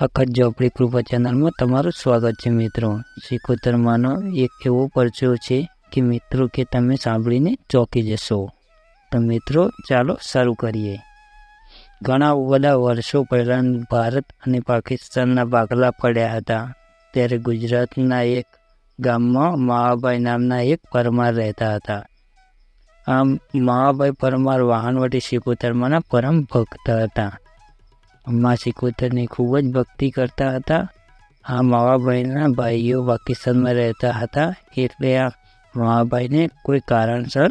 અખત ઝોપડી કૃપા ચેનલમાં તમારું સ્વાગત છે મિત્રો. શીખોતરમાંનો એક એવો પરચો છે કે મિત્રો કે તમે સાંભળીને ચોંકી જશો. તો મિત્રો, ચાલો શરૂ કરીએ. ઘણા બધા વર્ષો પહેલાં ભારત અને પાકિસ્તાનના ભાગલા પડ્યા હતા. ત્યારે ગુજરાતના એક ગામમાં મહાભાઈ નામના એક પરમાર રહેતા હતા. આમ મહાભાઈ પરમાર વાહનવટી શીખોતરમાંના પરમ ભક્ત હતા. માં સિકોતરની ખૂબ જ ભક્તિ કરતા હતા. આ માવાભાઈના ભાઈઓ પાકિસ્તાનમાં રહેતા હતા એટલે આ માવાભાઈને કોઈ કારણસર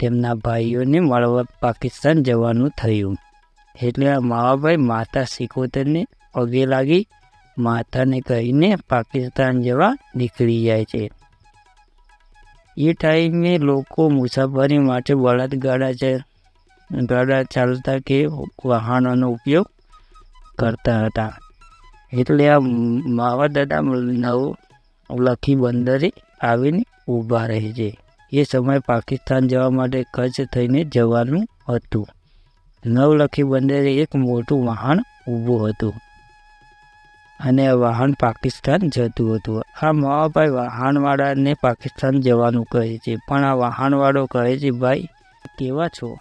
તેમના ભાઈઓને મળવા પાકિસ્તાન જવાનું થયું. એટલે આ માવાભાઈ માતા સિકોતરને પગે લાગી માતાને કહીને પાકિસ્તાન જવા નીકળી જાય છે. એ ટાઈમે લોકો મુસાફરી માટે બળદગાડા છે ગાડા ચાલતા કે વાહનોનો ઉપયોગ કરતા હતા. એટલે આ માવા દાદા નવ લખી બંદરે આવીને ઊભા રહે છે. એ સમય પાકિસ્તાન જવા માટે કચ્છ થઈને જવાનું હતું. નવલખી બંદરે એક મોટું વાહન ઊભું હતું. અને આ વાહન પાકિસ્તાન જતું હતું. આ માવાભાઈ વાહનવાળાને પાકિસ્તાન જવાનું કહે છે. પણ આ વાહનવાળો કહે છે, ભાઈ, કેવા છો?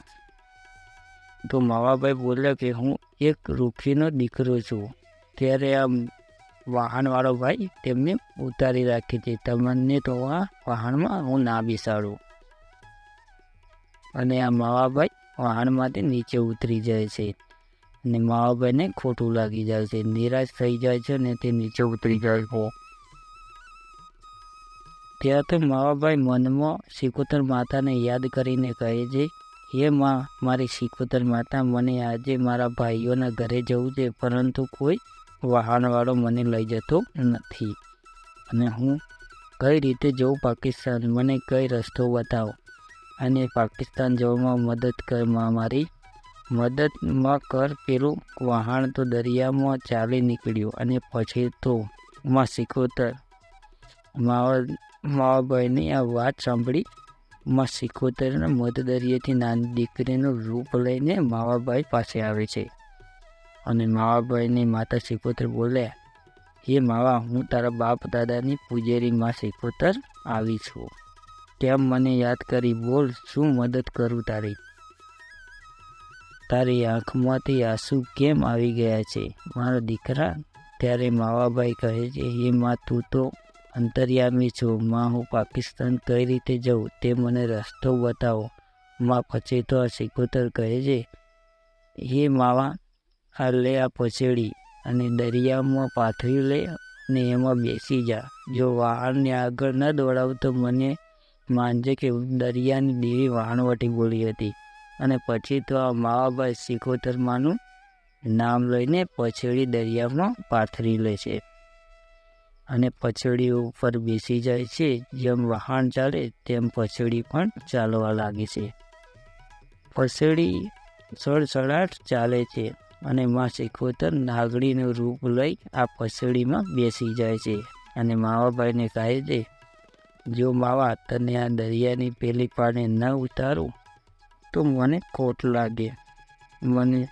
તો માવાભાઈ બોલ્યા કે, હું એક રૂખીનો દીકરો છું. ત્યારે આમ વાહનવાળો ભાઈ તેમને ઉતારી રાખે છે તમને તો આ વાહનમાં હું ના બેસાડું. અને આ માવાભાઈ વાહનમાંથી નીચે ઉતરી જાય છે. અને માવાભાઈને ખોટું લાગી જાય છે. નિરાશ થઈ જાય છે ને તે નીચે ઉતરી જાય છે. ત્યાં તો માવાભાઈ મનમાં શિકોતર માતાને યાદ કરીને કહે છે હે માં, મારી સિકોતર માતા, મને આજે મારા ભાઈઓના ઘરે જવું છે, પરંતુ કોઈ વાહનવાળો મને લઈ જતો નથી. અને હું કઈ રીતે જઉં પાકિસ્તાન? મને કઈ રસ્તો બતાવો? અને પાકિસ્તાન જવામાં મદદ કરમાં મારી. મદદમાં કર, પેલું વહાણ તો દરિયામાં ચાલી નીકળ્યું, અને પછી તો માં સિકોતર માવા, માવાભાઈની આ વાત સાંભળી માં સિકોતરના મધ દરિયેથી નાની દીકરીનું રૂપ લઈને માવાભાઈ પાસે આવે છે. અને માવાભાઈની માતા સિકોતર બોલ્યા હે માવા, હું તારા બાપ દાદાની પૂજેરી માં સિકોતર આવી છું. કેમ મને યાદ કરી બોલ, શું મદદ કરું તારી? તારી આંખમાંથી આંસુ કેમ આવી ગયા છે? મારા દીકરા, ત્યારે માવાભાઈ કહે છે, હે માં, તું તો અંતર્યામી છું. માં, હું પાકિસ્તાન કઈ રીતે જઉં તે મને રસ્તો બતાવો. માં પછી તો આ સિકોતર કહે છે, હે માવા, આ લે આ પછેડી અને દરિયામાં પાથરી લે અને એમાં બેસી જા. જો વાહનને આગળ ન દોડાવું તો મને માનજે કે દરિયાની દેવી વાહણવટી બોલી હતી. અને પછી તો આ માવાભાઈ સિકોતરમાંનું નામ લઈને પછેડી દરિયામાં પાથરી લે છે. અને પછડી ઉપર બેસી જાય છે. જેમ વહાણ ચાલે તેમ પછડી પણ ચાલવા લાગે છે. પછડી સડસડાટ ચાલે છે અને માં શીખોતર નાગડીનું રૂપ લઈ આ પછડીમાં બેસી જાય છે. અને માવાભાઈને કહે છે, જો માવા, તને આ દરિયાની પેલી પાડે ન ઉતારું, તો મને ખોટ લાગે. મને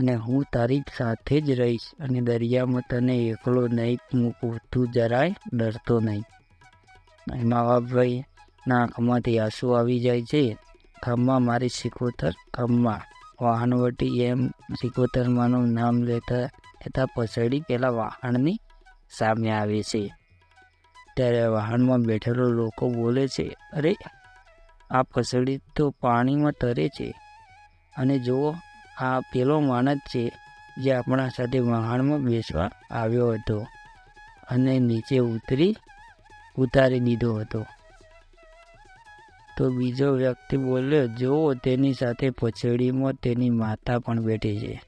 અને હું તારી સાથે જ રહીશ અને દરિયામાં તને એકલો નહીં મૂકું તું જરાય ડરતો નહીં. માવાભાઈના આંખમાંથી આંસુ આવી જાય છે. ખમ્મા મારી સિકોતર ખમ્મા વાહનવટી એમ સિકોતરમાંનું નામ લેતા લેતા પછડી પેલા વાહનની સામે આવે છે. ત્યારે વાહનમાં બેઠેલો લોકો બોલે છે, અરે, આ પસડી તો પાણીમાં તરે છે. અને જુઓ આ પેલો માણસ છે જે આપણા સાથે વહાણમાં બેસવા આવ્યો હતો અને નીચે ઉતરી ઉતારી દીધો હતો. તો બીજો વ્યક્તિ બોલ્યો, જુઓ, તેની સાથે પછડીમાં તેની માતા પણ બેઠી છે.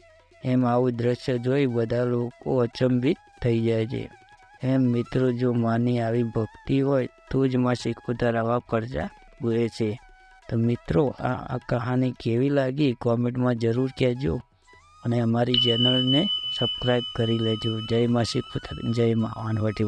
એમ આવું દ્રશ્ય જોઈ બધા લોકો અચંબિત થઈ જાય છે. એમ મિત્રો જો માની આવી ભક્તિ હોય, તો જ માં શીખવતા આવા કરજા બોલે છે. તો મિત્રો, આ આ કહાની કેવી લાગી કોમેન્ટમાં જરૂર કહેજો અને અમારી ચેનલને સબસ્ક્રાઈબ કરી લેજો. જય મા શીખોતર જય મા વાનવટી